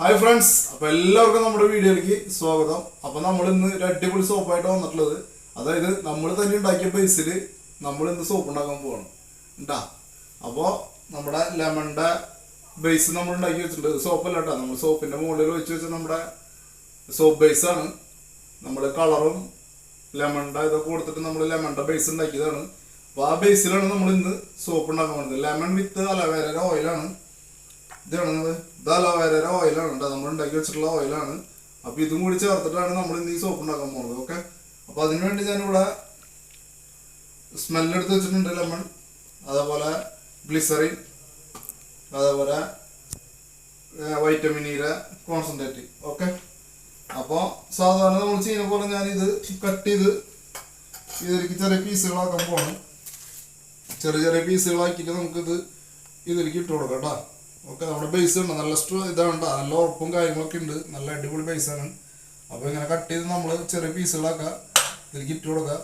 Hi friends അപ്പൊ എല്ലാവർക്കും നമ്മുടെ വീഡിയോയിലേക്ക് സ്വാഗതം. അപ്പൊ നമ്മൾ ഇന്ന് ഒരു അടിപൊളി സോപ്പായിട്ട് വന്നിട്ടുള്ളത്. അതായത് നമ്മൾ തന്നെ ഉണ്ടാക്കിയ ബേസിൽ നമ്മൾ ഇന്ന് സോപ്പ് ഉണ്ടാക്കാൻ പോവാണ്. ഉണ്ടാ അപ്പോൾ നമ്മുടെ ലെമണിന്റെ ബേസ് നമ്മൾ ഉണ്ടാക്കി വെച്ചിട്ടുണ്ട്. സോപ്പല്ല കേട്ടോ നമ്മൾ സോപ്പിന്റെ മുകളിൽ വെച്ച് വെച്ച നമ്മുടെ സോപ്പ് ബേസ് ആണ്. നമ്മൾ കളറും ലെമണിന്റെ ഇതൊക്കെ കൊടുത്തിട്ട് നമ്മൾ ലെമണിന്റെ ബേസ് ഉണ്ടാക്കിയതാണ്. അപ്പോൾ ആ ബേസിലാണ് നമ്മൾ ഇന്ന് സോപ്പ് ഉണ്ടാക്കാൻ പോകുന്നത് ലെമൺ വിത്ത് അലവേരയുടെ ഓയിലാണ് ഇതാണ് നിങ്ങൾ ഇത് അലോവേര ഓയിലാണ് കേട്ടോ നമ്മൾ ഉണ്ടാക്കി വെച്ചിട്ടുള്ള ഓയിലാണ് അപ്പൊ ഇതും കൂടി ചേർത്തിട്ടാണ് നമ്മൾ ഇന്ന് ഈ സോപ്പ് ഉണ്ടാക്കാൻ പോകുന്നത് ഓക്കെ അപ്പൊ അതിനു വേണ്ടി ഞാനിവിടെ സ്മെല്ലെടുത്ത് വെച്ചിട്ടുണ്ട് ലെമൺ അതേപോലെ ഗ്ലിസറിൻ അതേപോലെ വൈറ്റമിനിയുടെ കോൺസെൻട്രേറ്റ് ഓക്കെ അപ്പോൾ സാധാരണ നമ്മൾ ചെയ്യുന്ന പോലെ ഞാനിത് കട്ട് ചെയ്ത് ഇതിലേക്ക് ചെറിയ പീസുകളാക്കാൻ പോകണം ചെറിയ ചെറിയ പീസുകളാക്കിയിട്ട് നമുക്കിത് ഇതിലേക്ക് ഇട്ട് കൊടുക്കാം കേട്ടോ ഓക്കെ നമ്മുടെ ബേസ് ഉണ്ട്. നല്ല സ്ട്രോ ഇതുണ്ട്. നല്ല ഉറപ്പും കാര്യങ്ങളൊക്കെ ഉണ്ട്. നല്ല അടിപൊളി ബേസാണ് അപ്പോൾ ഇങ്ങനെ കട്ട് ചെയ്ത് നമ്മൾ ചെറിയ പീസുകളാക്കാം ഇതിലേക്ക് ഇട്ട് കൊടുക്കാം.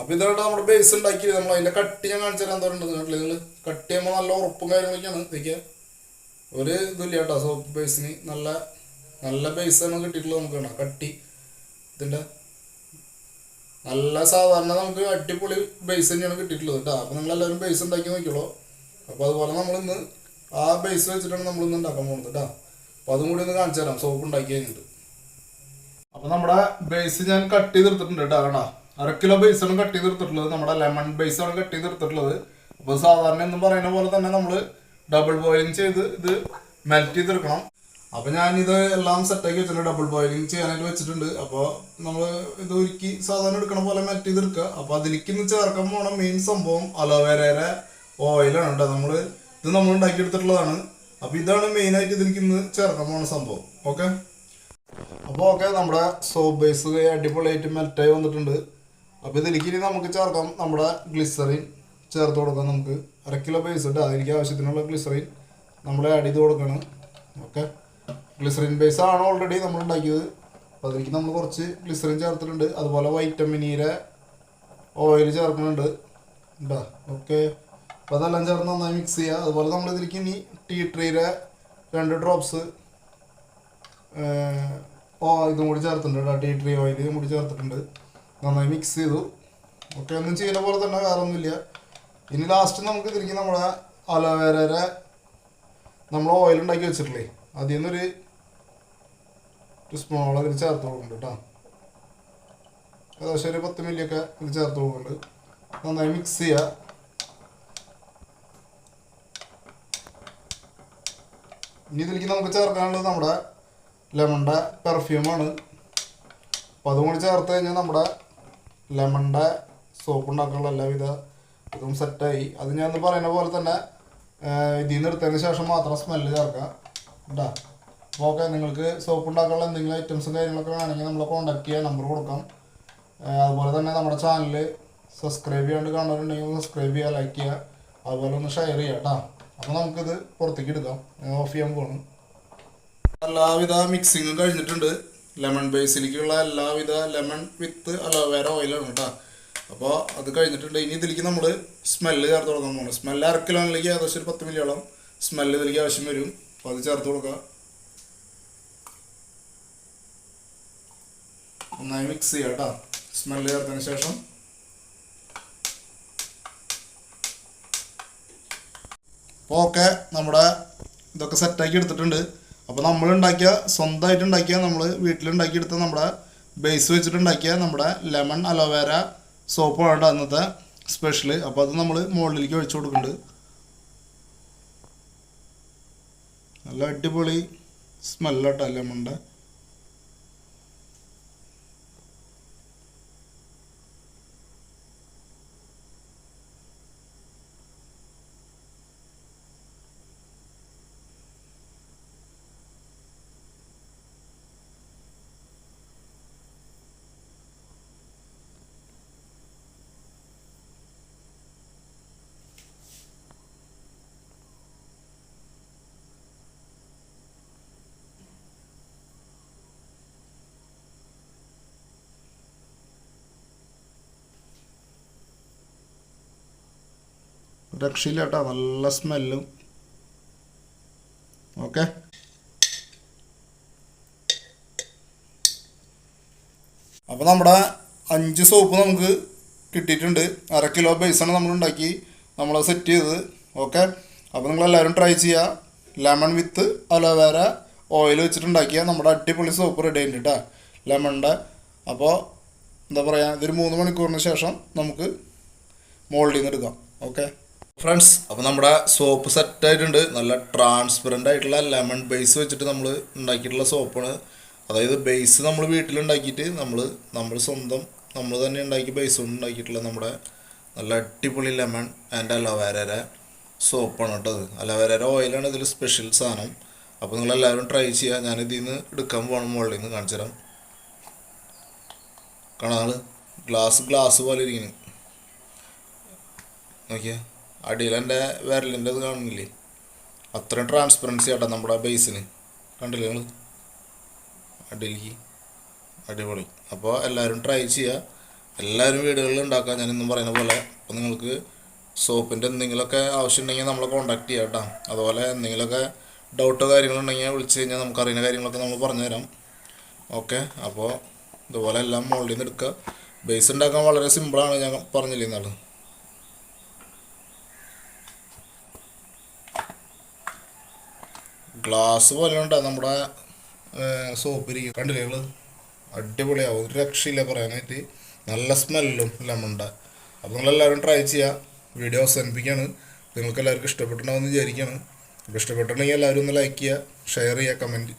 അപ്പൊ ഇതാണ് നമ്മുടെ ബേസ് ഉണ്ടാക്കിയത്. നമ്മൾ അതിന്റെ കട്ട് ഞാൻ കാണിച്ചു തരാൻ തോന്നുന്നുണ്ട് നിങ്ങൾ കട്ട് ചെയ്യുമ്പോൾ നല്ല ഉറപ്പും കാര്യങ്ങളൊക്കെയാണ്. ഇതൊക്കെ ഒരു ഇതില്ല കേട്ടോ. സോപ്പ് ബേസിന് നല്ല നല്ല ബേസാണ് കിട്ടിയിട്ടുള്ളത് നമുക്ക് കട്ടി ഇതിന്റെ നല്ല സാധാരണ നമുക്ക് അടിപൊളി ബേസ് തന്നെയാണ് കിട്ടിയിട്ടുള്ളത് കേട്ടോ. നിങ്ങൾ എല്ലാവരും ബേസ് ഉണ്ടാക്കി നോക്കിയോളൂ അപ്പോൾ അതുപോലെ നമ്മൾ ഇന്ന് ആ ബേസ് വെച്ചിട്ടാണ് നമ്മൾ ഇന്ന് ഉണ്ടാക്കാൻ പോകുന്നത് കേട്ടോ. അപ്പോൾ അതും കൂടി ഒന്ന് കാണിച്ചു തരാം. സോപ്പ് ഉണ്ടാക്കി കഴിഞ്ഞിട്ട്. അപ്പോൾ നമ്മുടെ ബേസ് ഞാൻ കട്ട് ചെയ്തെടുത്തിട്ടുണ്ട് കേട്ടോ കേട്ടോ അര കിലോ ബേസ് ആണ് കട്ട് ചെയ്തെടുത്തിട്ടുള്ളത് നമ്മുടെ ലെമൺ ബേസ് ആണ് കട്ട് ചെയ്തെടുത്തിട്ടുള്ളത് അപ്പോൾ സാധാരണ എന്നും പറയുന്ന പോലെ തന്നെ നമ്മൾ ഡബിൾ ബോയിലിങ് ചെയ്ത് ഇത് മെൽറ്റ് ചെയ്തെടുക്കണം. അപ്പൊ ഞാൻ ഇത് എല്ലാം സെറ്റാക്കി വെച്ചിട്ടുണ്ട് ഡബിൾ ബോയിലിംഗ് ചെയ്യാനായിട്ട് വെച്ചിട്ടുണ്ട്. അപ്പോൾ നമ്മൾ ഇത് ഒരുക്കി സാധാരണ എടുക്കണ പോലെ മെൽറ്റ് ചെയ്തെടുക്കുക. അപ്പൊ അതിലേക്ക് ഇന്ന് ചേർക്കാൻ പോണ മെയിൻ സംഭവം അലോവേരയുടെ ഓയിലാണ് കേട്ടോ നമ്മൾ ഇത് നമ്മൾ ഉണ്ടാക്കിയെടുത്തിട്ടുള്ളതാണ് അപ്പൊ ഇതാണ് മെയിൻ ആയിട്ട് ഇതിലേക്ക് ഇന്ന് ചേർക്കാൻ പോണ സംഭവം. ഓക്കെ? അപ്പോൾ ഓക്കെ നമ്മുടെ സോപ്പ് ബേസ് അടിപൊളിയായിട്ട് മെൽറ്റായി വന്നിട്ടുണ്ട്. അപ്പോൾ ഇതിലേക്ക് ഇനി നമുക്ക് ചേർക്കാം നമ്മുടെ ഗ്ലിസറിൻ ചേർത്ത് കൊടുക്കാം നമുക്ക്. അര കിലോ ബേസ് ഉണ്ട് അതിലേക്ക് ആവശ്യത്തിനുള്ള ഗ്ലിസറിൻ നമ്മൾ ആഡ് ചെയ്ത് കൊടുക്കണം. ഓക്കെ? ഗ്ലിസറിൻ ബേസ് ആണ് ഓൾറെഡി നമ്മൾ ഉണ്ടാക്കിയത്. അപ്പോൾ അതിലേക്ക് നമ്മൾ കുറച്ച് ഗ്ലിസറിൻ ചേർത്തിട്ടുണ്ട്. അതുപോലെ വൈറ്റമിനിയുടെ ഓയിൽ ചേർക്കുന്നുണ്ട്. ഉണ്ടാ ഓക്കെ അപ്പോൾ അതെല്ലാം ചേർന്ന് നന്നായി മിക്സ് ചെയ്യുക അതുപോലെ നമ്മൾ ഇതിലേക്ക് ഇനി ടീ ട്രീയുടെ രണ്ട് ഡ്രോപ്സ് ഓ ഇതും കൂടി ചേർത്തിട്ടുണ്ട് ടീ ട്രീ ഓയിൽ ഇതും കൂടി ചേർത്തിട്ടുണ്ട്. നന്നായി മിക്സ് ചെയ്തു. ഓക്കെ ഒന്നും ചെയ്യുന്ന പോലെ തന്നെ വേറെ ഒന്നുമില്ല ഇനി ലാസ്റ്റ് നമുക്ക് ഇതിലേക്ക് നമ്മുടെ അലോവേരയുടെ നമ്മൾ ഓയിൽ ഉണ്ടാക്കി വെച്ചിട്ടില്ലേ? അതിൽ നിന്നൊരു ഒരു സ്മോൾ അതിൽ ചേർത്ത് കൊടുക്കുന്നുണ്ട് കേട്ടോ ഏകദേശം ഒരു പത്ത് മില്ലിയൊക്കെ ഇതിൽ ചേർത്ത് കൊടുക്കുന്നുണ്ട് നന്നായി മിക്സ് ചെയ്യുക ഇനി ഇതിലേക്ക് നമുക്ക് ചേർക്കാനുള്ളത് നമ്മുടെ ലെമണ്ട പെർഫ്യൂമാണ് അപ്പോൾ അതും കൂടി ചേർത്ത് കഴിഞ്ഞാൽ നമ്മുടെ ലെമണ്ട സോപ്പ് ഉണ്ടാക്കാനുള്ള എല്ലാവിധ ഇതും സെറ്റായി അത് ഞാൻ പറയുന്ന പോലെ തന്നെ ഇതിൽ നിന്ന് എടുത്തതിന് ശേഷം മാത്രം സ്മെല്ല് ചേർക്കാം. കേട്ടോ ഓക്കെ നിങ്ങൾക്ക് സോപ്പ് ഉണ്ടാക്കാനുള്ള എന്തെങ്കിലും ഐറ്റംസും കാര്യങ്ങളൊക്കെ വേണമെങ്കിൽ നമ്മളെ കോൺടാക്ട് ചെയ്യാൻ നമ്പർ കൊടുക്കാം. അതുപോലെ തന്നെ നമ്മുടെ ചാനൽ സബ്സ്ക്രൈബ് ചെയ്യാണ്ട് കാണുന്നുണ്ടെങ്കിൽ സബ്സ്ക്രൈബ് ചെയ്യുക ലൈക്ക് ചെയ്യുക. അതുപോലെ ഒന്ന് ഷെയർ ചെയ്യുക കേട്ടോ അപ്പോൾ നമുക്കിത് പുറത്തേക്ക് എടുക്കാം. ഓഫ് ചെയ്യാൻ പോകണം എല്ലാവിധ മിക്സിങ്ങും കഴിഞ്ഞിട്ടുണ്ട്. ലെമൺ ബേസിലേക്കുള്ള എല്ലാവിധ ലെമൺ വിത്ത് അലോവേര ഓയിലാണ് കേട്ടോ അപ്പോൾ അത് കഴിഞ്ഞിട്ടുണ്ട്. ഇനി ഇതിലേക്ക് നമ്മൾ സ്മെല്ല് ചേർത്ത് കൊടുക്കാൻ പോകണം സ്മെല്ല് അരക്കിലാണെങ്കിൽ ഏകദേശം ഒരു പത്ത് മില്ലിയോളം സ്മെല്ല് ഇതിലേക്ക് ആവശ്യം വരും. അപ്പോൾ അത് ചേർത്ത് കൊടുക്കുക നന്നായി മിക്സ് ചെയ്യുക കേട്ടോ സ്മെല്ല് ചേർത്തതിന് ശേഷം. ഓക്കെ നമ്മുടെ ഇതൊക്കെ സെറ്റാക്കി എടുത്തിട്ടുണ്ട്. അപ്പോൾ നമ്മൾ ഉണ്ടാക്കിയ സ്വന്തമായിട്ട് ഉണ്ടാക്കിയ നമ്മൾ വീട്ടിലുണ്ടാക്കിയെടുത്ത നമ്മുടെ ബേസ് വെച്ചിട്ടുണ്ടാക്കിയ നമ്മുടെ ലെമൺ അലോവേര സോപ്പ് സോപ്പാണ് അന്നത്തെ സ്പെഷ്യൽ അപ്പോൾ അത് നമ്മൾ മുകളിലേക്ക് ഒഴിച്ചു കൊടുക്കുന്നുണ്ട്. നല്ല അടിപൊളി സ്മെല്ലാട്ടോ ലെമണിന്റെ രക്ഷയില്ല കേട്ടോ നല്ല സ്മെല്ലും. ഓക്കെ. അപ്പോൾ നമ്മുടെ അഞ്ച് സോപ്പ് നമുക്ക് കിട്ടിയിട്ടുണ്ട്. അര കിലോ ബേസാണ് നമ്മൾ ഉണ്ടാക്കി നമ്മൾ സെറ്റ് ചെയ്തത്. ഓക്കെ. അപ്പോൾ നിങ്ങളെല്ലാവരും ട്രൈ ചെയ്യുക lemon with aloe vera oil വെച്ചിട്ടുണ്ടാക്കിയ നമ്മുടെ അടിപൊളി സോപ്പ് റെഡി ആയിട്ടുണ്ട് ലെമണിന്റെ അപ്പോൾ എന്താ പറയുക ഇതൊരു മൂന്ന് മണിക്കൂറിന് ശേഷം നമുക്ക് മോൾഡിൽ നിന്ന് എടുക്കാം. ഓക്കെ. ഫ്രണ്ട്സ് അപ്പോൾ നമ്മുടെ സോപ്പ് സെറ്റ് ആയിട്ടുണ്ട്. നല്ല ട്രാൻസ്പെറന്റ് ആയിട്ടുള്ള ലെമൺ ബേസ് വെച്ചിട്ട് നമ്മൾ ഉണ്ടാക്കിയിട്ടുള്ള സോപ്പാണ്. അതായത് ബേസ് നമ്മൾ വീട്ടിലുണ്ടാക്കിയിട്ട് നമ്മൾ നമ്മൾ സ്വന്തം നമ്മൾ തന്നെ ഉണ്ടാക്കി ബേസ് കൊണ്ട് ഉണ്ടാക്കിയിട്ടുള്ള നമ്മുടെ നല്ല അടിപൊളി ലെമൺ ആൻഡ് അലോവേരയുടെ സോപ്പാണ് കേട്ടോ അത് അലോവേരയുടെ ഓയിലാണ് ഇതിൽ സ്പെഷ്യൽ സാധനം. അപ്പോൾ നിങ്ങൾ എല്ലാവരും ട്രൈ ചെയ്യുക ഞാൻ ഇതിൽ നിന്ന് എടുക്കാൻ പോകണം മുകളിൽ നിന്ന് കാണിച്ചു തരാം കാണാറ് ഗ്ലാസ് ഗ്ലാസ് പോലെ ഇരിക്കുന്നു. നോക്കിയേ. അടിയിൽ എന്റെ വിരലിന്റെ ഇത് കാണുന്നില്ലേ? അത്രയും ട്രാൻസ്പെറൻസി ആട്ടോ നമ്മുടെ ബേസിന് കണ്ടില്ലേ നിങ്ങൾ അടിയിലേക്ക് അടിപൊളി. അപ്പോൾ എല്ലാവരും ട്രൈ ചെയ്യുക. എല്ലാവരും വീടുകളിൽ ഉണ്ടാക്കുക. ഞാൻ പറയുന്ന പോലെ അപ്പോൾ നിങ്ങൾക്ക് സോപ്പിന്റെ എന്തെങ്കിലുമൊക്കെ ആവശ്യമുണ്ടെങ്കിൽ നമ്മളെ കോൺടാക്ട് ചെയ്യാം കേട്ടോ. അതുപോലെ എന്തെങ്കിലുമൊക്കെ ഡൗട്ടോ കാര്യങ്ങളുണ്ടെങ്കിൽ വിളിച്ച് കഴിഞ്ഞാൽ നമുക്ക് അറിയുന്ന കാര്യങ്ങളൊക്കെ നമ്മൾ പറഞ്ഞു തരാം ഓക്കെ അപ്പോൾ ഇതുപോലെ എല്ലാം മോൾഡിൽ നിന്ന് എടുക്കുക ബേസ് ഉണ്ടാക്കാൻ വളരെ സിമ്പിളാണ് ഞാൻ പറഞ്ഞില്ലേ എന്നാണ് ഗ്ലാസ് പോലെ ഉണ്ടാ. നമ്മുടെ സോപ്പ് ഇരിക്കും. കണ്ടില്ലേ നിങ്ങൾ അടിപൊളിയാവും. ഒരു രക്ഷയില്ല പറയാനായിട്ട്. നല്ല സ്മെല്ലും ലെമണിന്റെ അപ്പോൾ നിങ്ങളെല്ലാവരും ട്രൈ ചെയ്യുക വീഡിയോ അവസാനിപ്പിക്കുകയാണ് നിങ്ങൾക്ക് എല്ലാവർക്കും ഇഷ്ടപ്പെട്ടിട്ടുണ്ടാവുമെന്ന് വിചാരിക്കുകയാണ് അപ്പോൾ ഇഷ്ടപ്പെട്ടിട്ടുണ്ടെങ്കിൽ എല്ലാവരും ഒന്ന് ലൈക്ക് ചെയ്യുക ഷെയർ ചെയ്യുക കമന്റ്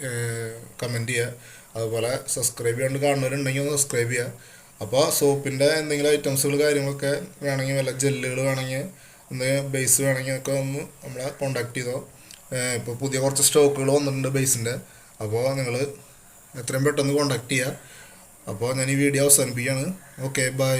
കമന്റ് ചെയ്യുക അതുപോലെ സബ്സ്ക്രൈബ് ചെയ്യാണ്ട് കാണുന്നവരുണ്ടെങ്കിൽ ഒന്ന് സബ്സ്ക്രൈബ് ചെയ്യുക അപ്പോൾ സോപ്പിന്റെ എന്തെങ്കിലും ഐറ്റംസുകൾ കാര്യങ്ങളൊക്കെ വേണമെങ്കിൽ വല്ല ജെല്ലുകൾ വേണമെങ്കിൽ എന്തെങ്കിലും ബേസ് വേണമെങ്കിൽ ഒക്കെ ഒന്ന് നമ്മളെ കോണ്ടാക്ട് ചെയ്തോ. ഇപ്പോൾ പുതിയ കുറച്ച് സ്റ്റോക്കുകൾ വന്നിട്ടുണ്ട് ബേസിന്റെ. അപ്പോൾ നിങ്ങൾ എത്രയും പെട്ടെന്ന് കോണ്ടാക്ട് ചെയ്യുക അപ്പോൾ ഞാൻ ഈ വീഡിയോ അവസാനിപ്പിക്കുകയാണ്. Okay bye